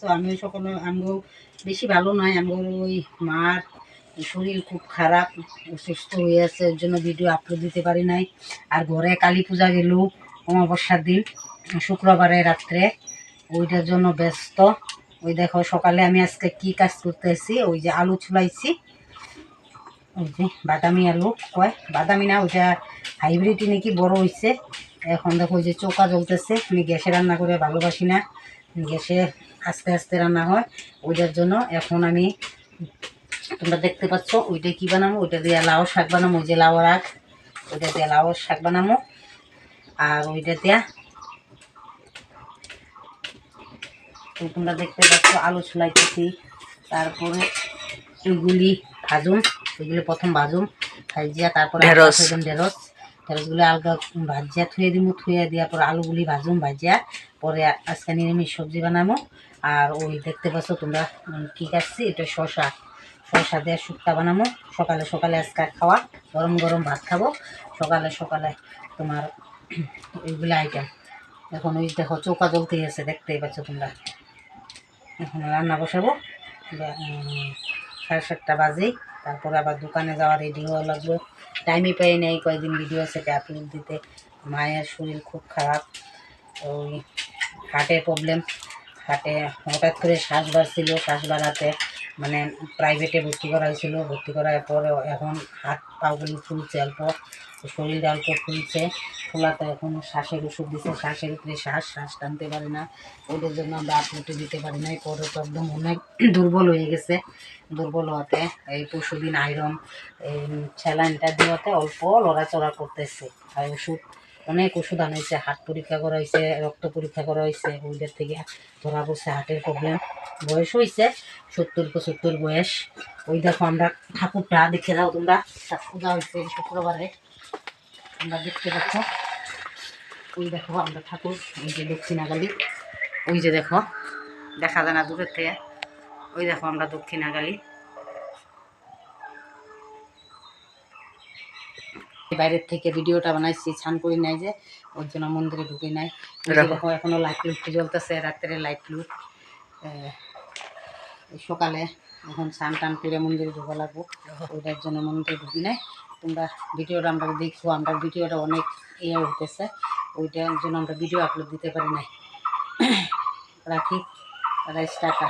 তো আমিও সকলে আমিও বেশি ভালো নয় আমি ওই মার শরীর খুব খারাপ, অসুস্থ হয়ে আছে, ওর জন্য ভিডিও আপলোড দিতে পারি নাই। আর ঘরে কালী পূজা গেল অমাবস্যার দিন শুক্রবারে রাত্রে। ওইটার জন্য ব্যস্ত। ওই দেখো সকালে আমি আজকে কি কাজ করতে করতেছি, ওই যে আলু ছুলাইছি। ওই যে বাদামি আলু, কয়? বাদামি না, ওইটা হাইব্রিডই নাকি বড় হয়েছে এখন দেখো ওই যে চোকা জ্বলতেছে। আমি গ্যাসে রান্না করে ভালোবাসি না। গ্যাসে আস্তে আস্তে রান্না হয়। ওইটার জন্য এখন আমি তোমরা দেখতে পাচ্ছ ওইটা কি বানাবো? ওইটা দিয়ে লাউ শাক বানাবো। ওই যে লাউ রাখ ওইটা দিয়ে লাউ শাক বানাবো। আর ওইটা দিয়া তোমরা দেখতে পাচ্ছ আলু ছুলাইতেছি। তারপরে ওইগুলি ভাজুম। ওইগুলি প্রথম ভাজুম। ভাজিয়া তারপরে ঢেঁড়স। ঢেঁড়স ঢেঁড়সগুলি আলগা ভাজিয়া থুয়ে দিব থুয়ে দিয়া পরে আলুগুলি ভাজুম, ভাজিয়া পরে আজকে নিরামিষ সবজি বানাবো আর ওই দেখতে পাচ্ছ তোমরা কী কাটছি এটা শশা শশা দিয়ে শুক্তা বানাবো সকালে সকালে আজকে খাওয়া, গরম গরম ভাত খাব। সকালে সকালে তোমার এইগুলো আইটেম এখন ওই দেখো, চৌকা জ্বলতে আছে, দেখতেই পাচ্ছ তোমরা। এখন রান্না বসাবো। সাড়ে সাতটা বাজেই। তারপরে আবার দোকানে যাওয়া রেডি হওয়া লাগবে। টাইমই পাই নাই, কয়েকদিন ভিডিও সেটা আপলোড দিতে। মায়ের শরীর খুব খারাপ। ওই হার্টের প্রবলেম হার্টে হঠাৎ করে শ্বাস বাড়ছিল, শ্বাস বাড়াতে। মানে প্রাইভেটে ভর্তি করা হয়েছিল ভর্তি করার পরে এখন হাত পাগুলি ফুলছে অল্প শরীরটা অল্প ফুলছে। ফোলাতে এখন শ্বাসের ওষুধ দিচ্ছে শ্বাসের উপরে শ্বাস শ্বাস টানতে পারে না। ওদের জন্য আমরা আপলোডে দিতে পারি না পরে তো একদম অনেক দুর্বল হয়ে গেছে। দুর্বল হওয়াতে এই পরশুদিন আয়রন এই স্যালাইনটা দেওয়াতে অল্প লড়াচড়া করতেছে। আর ওষুধ অনেক ওষুধ আনাইছে হার্ট পরীক্ষা করা হয়েছে রক্ত পরীক্ষা করা হয়েছে ওইটার থেকে ধরা পড়ছে, হার্টের প্রবলেম বয়স হয়েছে সত্তর পঁচাত্তর বয়স। ওই দেখো আমরা ঠাকুরটা দেখে দাও তোমরা। পূজা হয়েছে শুক্রবারে। তোমরা দেখতে পাচ্ছ। ওই দেখো আমরা ঠাকুর ওই যে দক্ষিণাগালি ওই যে দেখো, দেখা যায় না দূরের থেকে। ওই দেখো আমরা দক্ষিণাগালি বাইরের থেকে ভিডিওটা বানাইছি ছান করি নাই যে ওর জন্য মন্দিরে ঢুকি নাই। দেখো। এখনও লাইট লুট জ্বলতেছে রাত্রে লাইট লুট। সকালে এখন স্নান টান করে মন্দিরে ঢোকা লাগবো। ওইটার জন্য মন্দিরে ঢুকি নাই। তোমরা ভিডিওটা আমরা দেখব আমরা ভিডিওটা অনেক ইয়ে হইতেছে ওইটার জন্য আমরা ভিডিও আপলোড দিতে পারি নাই। রাখি রাইস টাটা